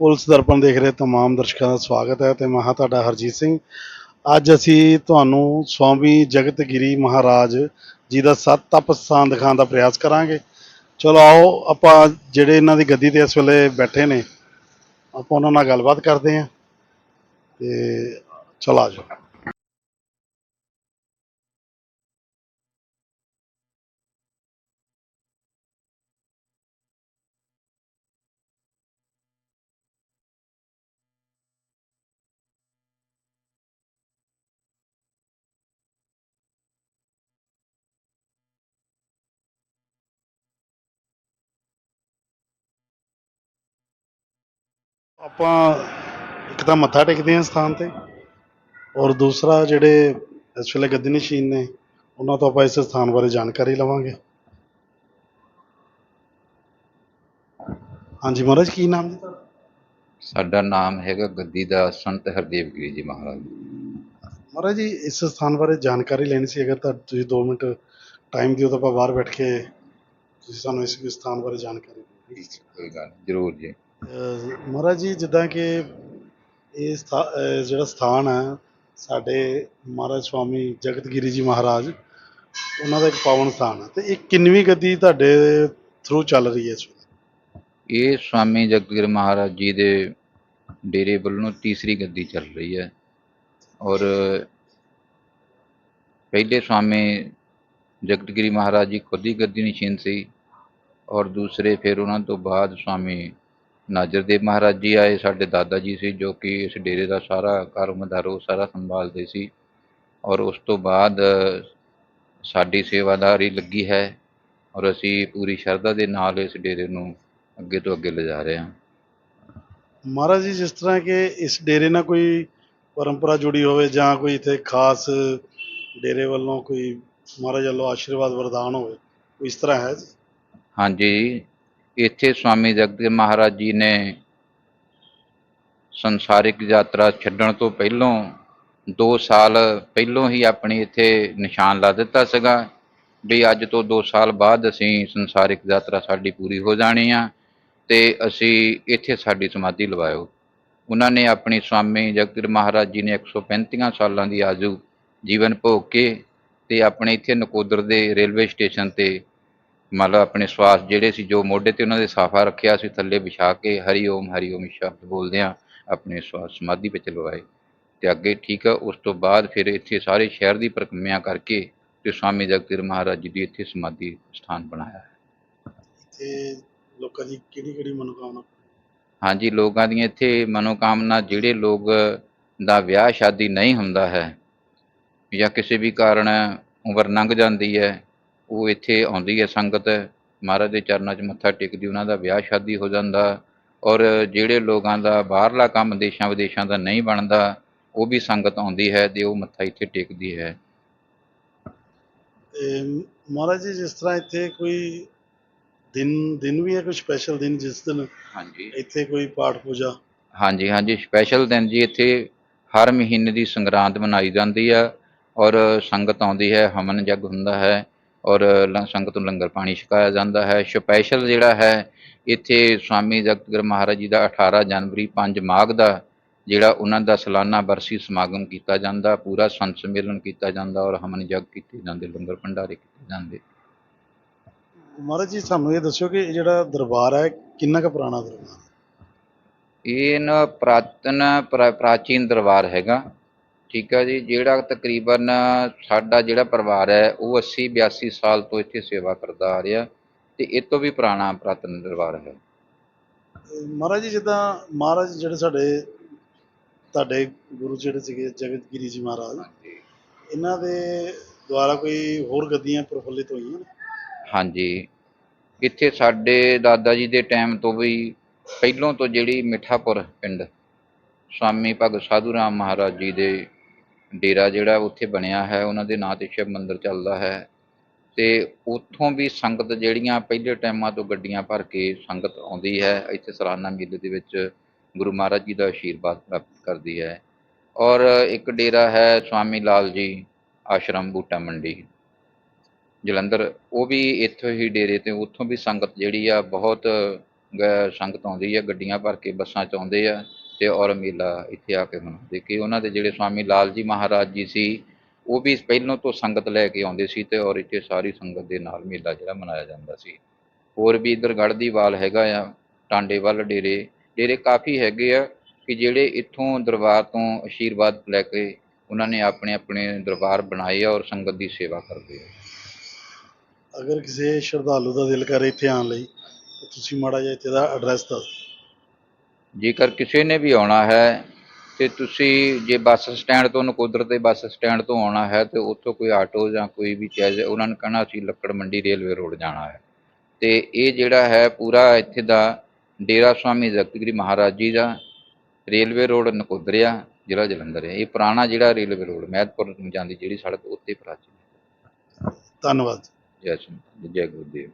Police ਦਰਪਣ ਦੇਖ ਰਹੇ ਤਮਾਮ ਦਰਸ਼ਕਾਂ ਦਾ ਸਵਾਗਤ ਹੈ ਤੇ ਮੈਂ ਹਾਂ ਤੁਹਾਡਾ ਹਰਜੀਤ ਸਿੰਘ। ਅੱਜ ਅਸੀਂ ਤੁਹਾਨੂੰ ਸਵਾਮੀ ਜਗਤਗਿਰੀ ਮਹਾਰਾਜ ਜੀ ਦਾ ਸੱਤ ਤਪ ਸਥਾਨ ਦਿਖਾਉਣ ਦਾ ਪ੍ਰਯਾਸ ਕਰਾਂਗੇ। ਚਲੋ ਆਓ, ਆਪਾਂ ਜਿਹੜੇ ਇਹਨਾਂ ਦੀ ਗੱਦੀ ਤੇ ਇਸ ਵੇਲੇ ਬੈਠੇ ਨੇ, ਆਪਾਂ ਉਹਨਾਂ ਨਾਲ ਗੱਲਬਾਤ ਕਰਦੇ ਹਾਂ ਤੇ ਚਲੋ ਆ ਆਪਾਂ ਇੱਕ ਤਾਂ ਮੱਥਾ ਟੇਕਦੇ ਹਾਂ ਸਥਾਨ ਤੇ ਔਰ ਦੂਸਰਾ ਜਿਹੜੇ ਇਸ ਵੇਲੇ ਗੱਦੀ ਨਸ਼ੀਨ ਨੇ ਉਹਨਾਂ ਤੋਂ ਆਪਾਂ ਇਸ ਸਥਾਨ ਬਾਰੇ ਜਾਣਕਾਰੀ ਲਵਾਂਗੇ। ਹਾਂਜੀ ਮਹਾਰਾਜ ਕੀ ਨਾਮ ਜੀ ਤੁਹਾਡਾ? ਸਾਡਾ ਨਾਮ ਹੈਗਾ ਗੱਦੀ ਦਾ ਸੰਤ ਹਰਦੇਵ ਗਿਰੀ ਜੀ ਮਹਾਰਾਜ। ਮਹਾਰਾਜ ਜੀ ਇਸ ਸਥਾਨ ਬਾਰੇ ਜਾਣਕਾਰੀ ਲੈਣੀ ਸੀ ਅਗਰ ਤਾਂ ਤੁਸੀਂ 2 ਮਿੰਟ ਟਾਈਮ ਦਿਓ ਤਾਂ ਆਪਾਂ ਬਾਹਰ ਬੈਠ ਕੇ ਤੁਸੀਂ ਸਾਨੂੰ ਇਸ ਸਥਾਨ ਬਾਰੇ ਜਾਣਕਾਰੀ ਦਿਓ। ਕੋਈ ਗੱਲ ਨਹੀਂ, ਜ਼ਰੂਰ ਜੀ। ਮਹਾਰਾਜ ਜੀ, ਜਿੱਦਾਂ ਕਿ ਇਹ ਸਥਾ- ਜਿਹੜਾ ਸਥਾਨ ਹੈ, ਸਾਡੇ ਮਹਾਰਾਜ ਸਵਾਮੀ ਜਗਤਗਿਰੀ ਜੀ ਮਹਾਰਾਜ, ਉਹਨਾਂ ਦਾ ਇੱਕ ਪਾਵਨ ਸਥਾਨ ਹੈ। ਤੇ ਇਹ ਕਿੰਨਵੀਂ ਗੱਦੀ ਤੁਹਾਡੇ ਥਰੂ ਚੱਲ ਰਹੀ ਹੈ ਇਸ ਵੇਲੇ? ਇਹ ਸਵਾਮੀ ਜਗਤਗੁਰੂ ਮਹਾਰਾਜ ਜੀ ਦੇ ਡੇਰੇ ਵੱਲੋਂ ਤੀਸਰੀ ਗੱਦੀ ਚੱਲ ਰਹੀ ਹੈ। ਔਰ ਪਹਿਲੇ ਸਵਾਮੀ ਜਗਤਗਿਰੀ ਮਹਾਰਾਜ ਜੀ ਖੁਦ ਹੀ ਗੱਦੀ ਨਿਸ਼ੀਨ ਸੀ, ਔਰ ਦੂਸਰੇ ਫਿਰ ਉਹਨਾਂ ਤੋਂ ਬਾਅਦ ਸਵਾਮੀ ਨਾਜਰਦੇਵ ਮਹਾਰਾਜ ਜੀ ਆਏ ਸਾਡੇ ਦਾਦਾ ਜੀ ਸੀ ਜੋ ਕਿ ਇਸ ਡੇਰੇ ਦਾ ਸਾਰਾ ਕਾਰੋਬਾਰ ਉਹ ਸਾਰਾ ਸੰਭਾਲਦੇ ਸੀ ਔਰ ਉਸ ਤੋਂ ਬਾਅਦ ਸਾਡੀ ਸੇਵਾਦਾਰੀ ਲੱਗੀ ਹੈ ਔਰ ਅਸੀਂ ਪੂਰੀ ਸ਼ਰਧਾ ਦੇ ਨਾਲ ਇਸ ਡੇਰੇ ਨੂੰ ਅੱਗੇ ਤੋਂ ਅੱਗੇ ਲਿਜਾ ਰਹੇ ਹਾਂ। ਮਹਾਰਾਜ ਜੀ ਜਿਸ ਤਰ੍ਹਾਂ ਕਿ ਇਸ ਡੇਰੇ ਨਾਲ ਕੋਈ ਪਰੰਪਰਾ ਜੁੜੀ ਹੋਵੇ ਜਾਂ ਕੋਈ ਇੱਥੇ ਖਾਸ ਡੇਰੇ ਵੱਲੋਂ ਕੋਈ ਮਹਾਰਾਜ ਵੱਲੋਂ ਆਸ਼ੀਰਵਾਦ ਵਰਦਾਨ ਹੋਵੇ ਇਸ ਤਰ੍ਹਾਂ ਹੈ ਜੀ? ਹਾਂਜੀ ਇੱਥੇ ਸਵਾਮੀ ਜਗਤ ਮਹਾਰਾਜ ਜੀ ਨੇ ਸੰਸਾਰਿਕ ਯਾਤਰਾ ਛੱਡਣ ਤੋਂ ਪਹਿਲੋਂ 2 ਸਾਲ ਪਹਿਲੋਂ ਹੀ ਆਪਣੀ ਇੱਥੇ ਨਿਸ਼ਾਨ ਲਾ ਦਿੱਤਾ ਸੀਗਾ ਵੀ ਅੱਜ ਤੋਂ 2 ਸਾਲ ਬਾਅਦ ਅਸੀਂ ਸੰਸਾਰਿਕ ਯਾਤਰਾ ਸਾਡੀ ਪੂਰੀ ਹੋ ਜਾਣੀ ਆ ਤੇ ਅਸੀਂ ਇੱਥੇ ਸਾਡੀ ਸਮਾਧੀ ਲਵਾਇਓ। ਉਹਨਾਂ ਨੇ ਆਪਣੀ ਸਵਾਮੀ ਜਗਤ ਮਹਾਰਾਜ ਜੀ ਨੇ 135 ਸਾਲਾਂ ਦੀ ਆਜੂ ਜੀਵਨ ਭੋਗ ਕੇ ਤੇ ਆਪਣੇ ਇੱਥੇ ਨਕੋਦਰ ਦੇ ਰੇਲਵੇ ਸਟੇਸ਼ਨ ਤੇ ਮਤਲਬ ਆਪਣੇ ਸਵਾਸ ਜਿਹੜੇ ਸੀ ਜੋ ਮੋਢੇ ਤੇ ਉਹਨਾਂ ਦੇ ਸਾਫਾ ਰੱਖਿਆ ਸੀ ਥੱਲੇ ਵਿਛਾ ਕੇ ਹਰੀ ਓਮ ਹਰੀ ਓਮ ਸ਼ਬਦ ਬੋਲਦੇ ਆ ਆਪਣੇ ਸਵਾਸ ਸਮਾਧੀ ਵਿੱਚ ਲਵਾਏ। ਤੇ ਅੱਗੇ ਠੀਕ ਆ ਉਸ ਤੋਂ ਬਾਅਦ ਫਿਰ ਇੱਥੇ ਸਾਰੇ ਸ਼ਹਿਰ ਦੀ ਪ੍ਰਕਰਮਿਆ ਕਰਕੇ ਤੇ ਸਵਾਮੀ ਜਗਤੀਰ ਮਹਾਰਾਜ ਜੀ ਦੀ ਇੱਥੇ ਸਮਾਧੀ ਸਥਾਨ ਬਣਾਇਆ। ਹੈ ਤੇ ਲੋਕਾਂ ਦੀ ਕਿਹੜੀ ਕਿਹੜੀ ਮਨੋਕਾਮਨਾ? ਹਾਂਜੀ ਲੋਕਾਂ ਦੀਆਂ ਇੱਥੇ ਮਨੋਕਾਮਨਾ ਜਿਹੜੇ ਲੋਕ ਦਾ ਵਿਆਹ ਸ਼ਾਦੀ ਨਹੀਂ ਹੁੰਦਾ ਹੈ ਜਾਂ ਕਿਸੇ ਵੀ ਕਾਰਨ ਉਮਰ ਲੰਘ ਜਾਂਦੀ ਹੈ ਉਹ ਇੱਥੇ ਆਉਂਦੀ ਹੈ ਸੰਗਤ ਮਹਾਰਾਜ ਦੇ ਚਰਨਾਂ 'ਚ ਮੱਥਾ ਟੇਕਦੀ ਉਹਨਾਂ ਦਾ ਵਿਆਹ ਸ਼ਾਦੀ ਹੋ ਜਾਂਦਾ ਔਰ ਜਿਹੜੇ ਲੋਕਾਂ ਦਾ ਬਾਹਰਲਾ ਕੰਮ ਦੇਸ਼ਾਂ ਵਿਦੇਸ਼ਾਂ ਦਾ ਨਹੀਂ ਬਣਦਾ ਉਹ ਵੀ ਸੰਗਤ ਆਉਂਦੀ ਹੈ ਤੇ ਉਹ ਮੱਥਾ ਇੱਥੇ ਟੇਕਦੀ ਹੈ। ਮਹਾਰਾਜ ਜੀ ਜਿਸ ਤਰ੍ਹਾਂ ਇੱਥੇ ਕੋਈ ਦਿਨ ਦਿਨ ਵੀ ਹੈ ਕੋਈ ਸਪੈਸ਼ਲ ਦਿਨ ਜਿਸ ਦਿਨ ਹਾਂਜੀ। ਇੱਥੇ ਕੋਈ ਪਾਠ ਪੂਜਾ? ਹਾਂਜੀ ਹਾਂਜੀ ਸਪੈਸ਼ਲ ਦਿਨ ਜੀ ਇੱਥੇ ਹਰ ਮਹੀਨੇ ਦੀ ਸੰਗਰਾਂਦ ਮਨਾਈ ਜਾਂਦੀ ਆ ਔਰ ਸੰਗਤ ਆਉਂਦੀ ਹੈ ਹਵਨ ਜਗ ਹੁੰਦਾ ਹੈ। ਔਰ ਸੰਗਤ ਨੂੰ ਲੰਗਰ ਪਾਣੀ ਛਕਾਇਆ ਜਾਂਦਾ ਹੈ। ਸਪੈਸ਼ਲ ਜਿਹੜਾ ਹੈ ਇੱਥੇ ਸਵਾਮੀ ਜਗਤਗੁਰ ਮਹਾਰਾਜ ਜੀ ਦਾ 18 ਜਨਵਰੀ 5 ਮਾਘ ਦਾ ਜਿਹੜਾ ਉਹਨਾਂ ਦਾ ਸਾਲਾਨਾ ਬਰਸੀ ਸਮਾਗਮ ਕੀਤਾ ਜਾਂਦਾ ਪੂਰਾ ਸੰਤ ਸੰਮੇਲਨ ਕੀਤਾ ਜਾਂਦਾ ਔਰ ਹਵਨ ਜਗ ਕੀਤੇ ਜਾਂਦੇ ਲੰਗਰ ਭੰਡਾਰੇ ਕੀਤੇ ਜਾਂਦੇ। ਮਹਾਰਾਜ ਜੀ ਸਾਨੂੰ ਇਹ ਦੱਸਿਓ ਕਿ ਇਹ ਜਿਹੜਾ ਦਰਬਾਰ ਹੈ ਕਿੰਨਾ ਕੁ ਪੁਰਾਣਾ ਦਰਬਾਰ ਹੈ? ਇਹ ਨਾ ਪ੍ਰਾਤਨ ਪ੍ਰਾ- ਪ੍ਰਾਚੀਨ ਦਰਬਾਰ ਹੈਗਾ। ਠੀਕ ਹੈ ਜੀ ਜਿਹੜਾ ਤਕਰੀਬਨ ਸਾਡਾ ਜਿਹੜਾ ਪਰਿਵਾਰ ਹੈ ਉਹ 80 82 ਸਾਲ ਤੋਂ ਇੱਥੇ ਸੇਵਾ ਕਰਦਾ ਆ ਰਿਹਾ ਤੇ ਇਹ ਤੋਂ ਵੀ ਪੁਰਾਣਾ ਪ੍ਰਾਤਨ ਦਰਬਾਰ ਹੈ। ਮਹਾਰਾਜ ਜੀ ਜਿੱਦਾਂ ਮਹਾਰਾਜ ਜਿਹੜੇ ਸਾਡੇ ਤੁਹਾਡੇ ਗੁਰੂ ਜਿਹੜੇ ਸੀਗੇ ਜਗਤਗਿਰੀ ਜੀ ਮਹਾਰਾਜ ਇਹਨਾਂ ਦੇ ਦੁਆਰਾ ਕੋਈ ਹੋਰ ਗੱਦੀਆਂ ਪ੍ਰਫੁੱਲਿਤ ਹੋਈਆਂ ਹਾਂਜੀ। ਇੱਥੇ ਸਾਡੇ ਦਾਦਾ ਜੀ ਦੇ ਟਾਈਮ ਤੋਂ ਵੀ ਪਹਿਲੋਂ ਤੋਂ ਜਿਹੜੀ ਮਿੱਠਾਪੁਰ ਪਿੰਡ ਸਵਾਮੀ ਭਗਤ ਸਾਧੂ ਰਾਮ ਮਹਾਰਾਜ ਜੀ ਦੇ ਡੇਰਾ ਜਿਹੜਾ ਉੱਥੇ ਬਣਿਆ ਹੈ, ਉਹਨਾਂ ਦੇ ਨਾਂ ਤੇ ਸ਼ਿਵ ਮੰਦਿਰ ਚੱਲਦਾ ਹੈ। ਤੇ ਉੱਥੋਂ ਵੀ ਸੰਗਤ ਜਿਹੜੀਆਂ ਪਹਿਲੇ ਟਾਈਮਾਂ ਤੋਂ ਗੱਡੀਆਂ ਭਰ ਕੇ ਸੰਗਤ ਆਉਂਦੀ ਹੈ, ਇੱਥੇ ਸਾਲਾਨਾ ਮੇਲੇ ਦੇ ਵਿੱਚ ਗੁਰੂ ਮਹਾਰਾਜ ਜੀ ਦਾ ਆਸ਼ੀਰਵਾਦ ਪ੍ਰਾਪਤ ਕਰਦੀ ਹੈ। ਔਰ ਇੱਕ ਡੇਰਾ ਹੈ ਸਵਾਮੀ ਲਾਲ ਜੀ ਆਸ਼ਰਮ ਬੂਟਾ ਮੰਡੀ। ਜਲੰਧਰ, ਉਹ ਵੀ ਇੱਥੋਂ ਹੀ ਡੇਰੇ ਤੇ, ਉੱਥੋਂ ਵੀ ਸੰਗਤ ਜਿਹੜੀ ਆ, ਬਹੁਤ ਗ- ਸੰਗਤ ਆਉਂਦੀ ਹੈ ਗੱਡੀਆਂ ਭਰ ਕੇ, ਬੱਸਾਂ 'ਚ ਆਉਂਦੇ ਆ। ਤੇ ਔਰ ਮੇਲਾ ਇੱਥੇ ਆ ਕੇ ਮਨਾਉਂਦੇ ਕਿ ਉਹਨਾਂ ਦੇ ਜਿਹੜੇ ਸਵਾਮੀ ਲਾਲ ਜੀ ਮਹਾਰਾਜ ਜੀ ਸੀ, ਉਹ ਵੀ ਪਹਿਲੋਂ ਤੋਂ ਸੰਗਤ ਲੈ ਕੇ ਆਉਂਦੇ ਸੀ ਤੇ ਔਰ ਇੱਥੇ ਸਾਰੀ ਸੰਗਤ ਦੇ ਨਾਲ ਮੇਲਾ ਜਿਹੜਾ ਮਨਾਇਆ ਜਾਂਦਾ ਸੀ। ਹੋਰ ਵੀ ਇੱਧਰ ਗੜ੍ਹ ਦੀ ਵਾਲ ਹੈਗਾ ਆ, ਟਾਂਡੇ ਵੱਲ ਡੇਰੇ ਡੇਰੇ ਕਾਫੀ ਹੈਗੇ ਆ ਕਿ ਜਿਹੜੇ ਇੱਥੋਂ ਦਰਬਾਰ ਤੋਂ ਆਸ਼ੀਰਵਾਦ ਲੈ ਕੇ ਉਹਨਾਂ ਨੇ ਆਪਣੇ ਆਪਣੇ ਦਰਬਾਰ ਬਣਾਏ ਆ ਔਰ ਸੰਗਤ ਦੀ ਸੇਵਾ ਕਰਦੇ ਆ। ਅਗਰ ਕਿਸੇ ਸ਼ਰਧਾਲੂ ਦਾ ਦਿਲ ਕਰੇ ਇੱਥੇ ਆਉਣ ਲਈ, ਤਾਂ ਤੁਸੀਂ ਮਾੜਾ ਜਿਹਾ ਇੱਥੇ ਦਾ ਐਡਰੈਸ ਦੱਸ ਦਿਓ। ਜੇਕਰ ਕਿਸੇ ਨੇ ਵੀ ਆਉਣਾ ਹੈ ਤੇ ਤੁਸੀਂ ਜੇ ਬੱਸ ਸਟੈਂਡ ਤੋਂ ਨਕੋਦਰ ਦੇ ਬੱਸ ਸਟੈਂਡ ਤੋਂ ਆਉਣਾ ਹੈ ਤੇ ਉੱਥੋਂ ਕੋਈ ਆਟੋ ਜਾਂ ਕੋਈ ਵੀ ਚੀਜ਼ ਉਹਨਾਂ ਨੂੰ ਕਹਿਣਾ ਅਸੀਂ ਲੱਕੜ ਮੰਡੀ ਰੇਲਵੇ ਰੋਡ ਜਾਣਾ ਹੈ। ਤੇ ਇਹ ਜਿਹੜਾ ਹੈ ਪੂਰਾ ਇੱਥੇ ਦਾ ਡੇਰਾ ਸਵਾਮੀ ਜਗਤਗਿਰੀ ਮਹਾਰਾਜ ਜੀ ਦਾ ਰੇਲਵੇ ਰੋਡ ਨਕੋਦਰਿਆ ਜ਼ਿਲ੍ਹਾ ਜਲੰਧਰ ਹੈ। ਇਹ ਪੁਰਾਣਾ ਜਿਹੜਾ ਰੇਲਵੇ ਰੋਡ ਮਹਿਤਪੁਰ ਨੂੰ ਜਾਂਦੀ ਜਿਹੜੀ ਸੜਕ ਉੱਤੇ ਪ੍ਰਾਚੀਨ ਧੰਨਵਾਦ। ਜੈ ਸਿੰਘ ਜੈ ਗੁਰਦੇਵ।